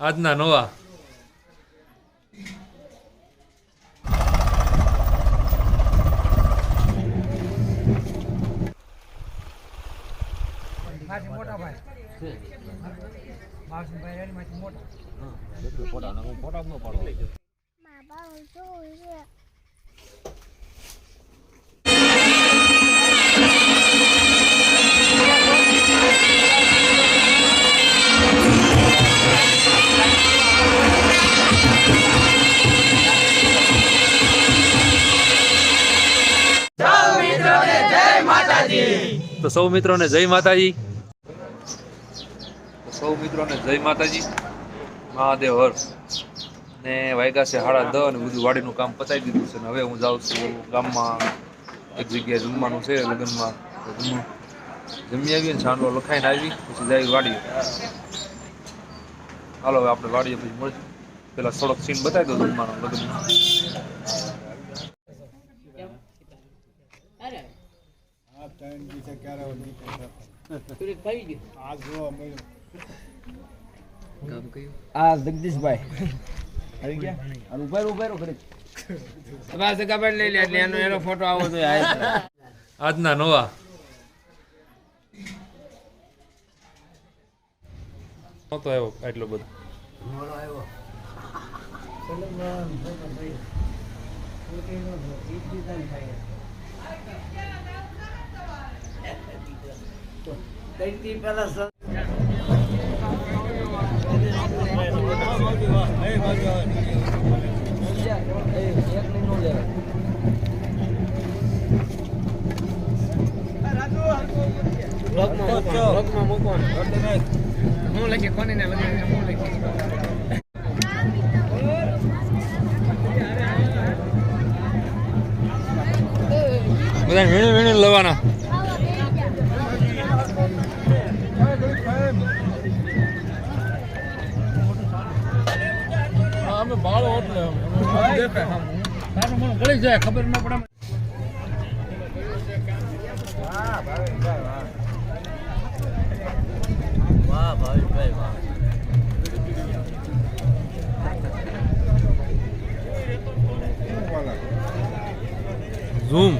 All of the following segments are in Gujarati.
આજના નવા મોટા મોટા. તો સૌ મિત્રોને જય માતાજી. સૌ મિત્રોને જય માતાજી. મહાદેવ હર. ને વાયગા છે સાડા દસ અને બધું વાડીનું કામ પતાવી દીધું છે ને હવે હું જાઉં છું ગામમાં. એક જગ્યાએ જમવાનું છે, લગ્નમાં જમી આવીએ ને છાંડવો લખાઈને આવી, પછી જાય વાડીએ. હાલો, હવે આપણે વાડીએ પછી મળશું. પેલા થોડોક સીન બતાવી દો જમવાનો, લગ્નમાં. આ જગદીશભાઈ. આવી ગયા? અને ઉભેરો ઉભેરો કરી બસ કપડ લઈ લે એટલે એનો એનો ફોટો આવો તો આજના નવા. નહોતો આવ્યો એટલો બધો. હું લખી કોને લખી હું લખી બધા વીણી વીણી લેવાના. ગળી વાહ ભાવિકભાઈ વાહ ઝૂમ.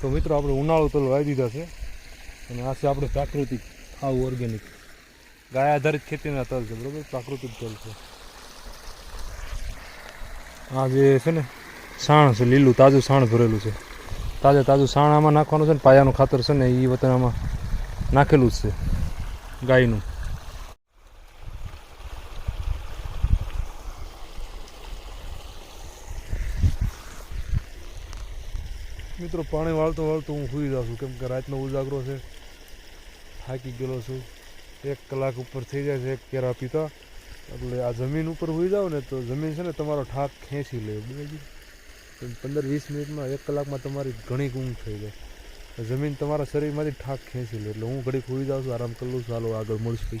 તો મિત્રો, આપણે ઉનાળો તલ વાવી દીધા છે. અને આ છે આપણે પ્રાકૃતિક આવું ઓર્ગેનિક ગાય આધારિત ખેતીના તલ છે, બરોબર? પ્રાકૃતિક તલ છે. આ જે છે ને, સાણ છે, લીલું, તાજું સાણ ભરેલું છે. તાજે તાજું સાણ આમાં નાખવાનું છે ને, પાયાનું ખાતર છે ને એ વતન આમાં નાખેલું જ છે ગાયનું. મિત્રો, પાણી વાળતો વાળતો હું સુઈ જાઉં છું. કેમ કે રાતનો ઉજાગરો છે. થાકી ગયેલો છું. એક કલાક ઉપર થઈ જાય છે એક કેરા પીતા. એટલે આ જમીન ઉપર સુઈ જાવ ને તો જમીન છે ને તમારો ઠાક ખેંચી લે. બરાબર પંદર વીસ મિનિટમાં એક કલાકમાં તમારી ઘણી ઊંઘ થઈ જાય. જમીન તમારા શરીરમાંથી ઠાક ખેંચી લે. એટલે હું ઘડીક સુઈ જાઉં છું, આરામ કરું છું. હાલો, આગળ મળશું પછી.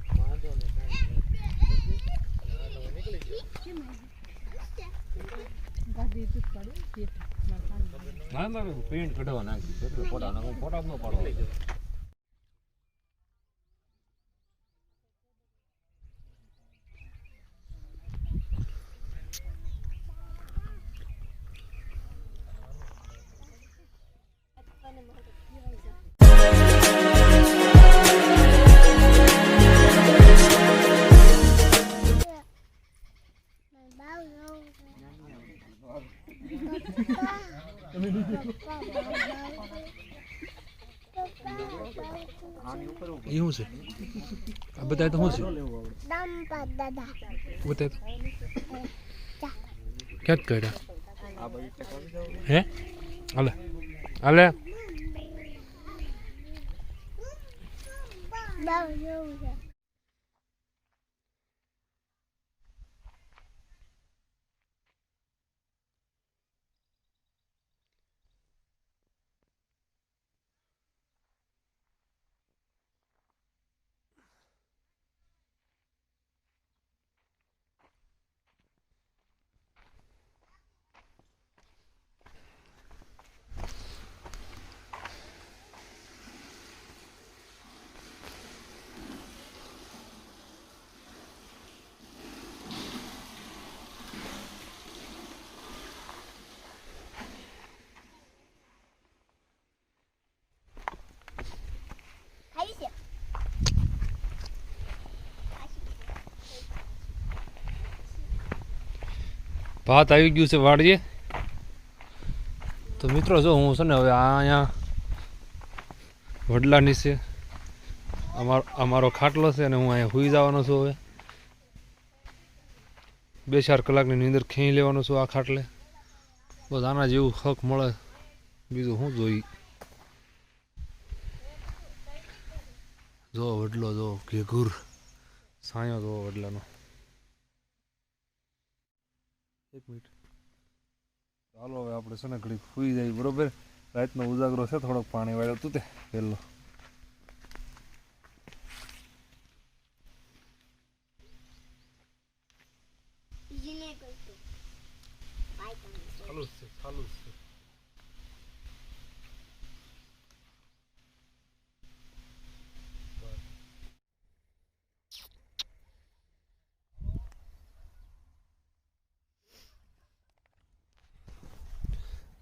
ના ના પેન્ટ કઢાવવા નાખી ફોટા ફોટા ન પાડો. એ શું છે? આ બધા તો શું છે? બતાય તો ક્યાં જ કાઢ્યા હે? હાલે. હાલે. ભાત આવી ગયું છે વાડીએ. તો મિત્રો, જો હું છે ને હવે અહીંયા વડલા નીચે અમારો અમારો ખાટલો છે અને હું અહીંયા સુઈ જવાનો છું હવે. બે ચાર કલાકની નીંદર ખેંચી લેવાનો છું આ ખાટલે. બસ આના જેવું હક મળે. બીજું શું જોઈ? જો વડલો, જો ઘેઘુર. સાયો જો વડલાનો. એક મિનિટ. ચાલો હવે આપણે છે ને ઘડીક સુઈ જાય બરોબર? રાતનો ઉજાગરો છે, થોડોક પાણી વાળ્યો તું તે પહેલો Yine koydum. Vay canına. ચાલુ જ છે ચાલુ જ છે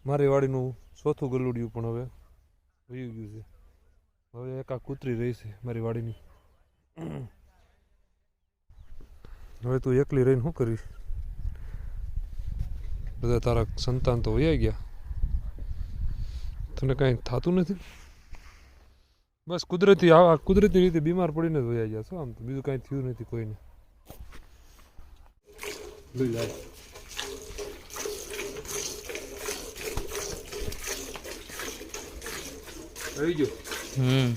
મારી વાડીનું ચોથું ગલુડિયું પણ હવે વયું ગયું છે. હવે એકા કૂતરી રહી છે મારી વાડીની. હવે તું એકલી રહીને શું કરીશ? બધા તારા સંતાન તો વયા ગયા. તને કાંઈ થતું નથી? બસ કુદરતી આ કુદરતી રીતે બીમાર પડીને જ વયા ગયા છો આમ તો. બીજું કાંઈ થયું નથી કોઈને. લઈ જાય આવી જો. હમ.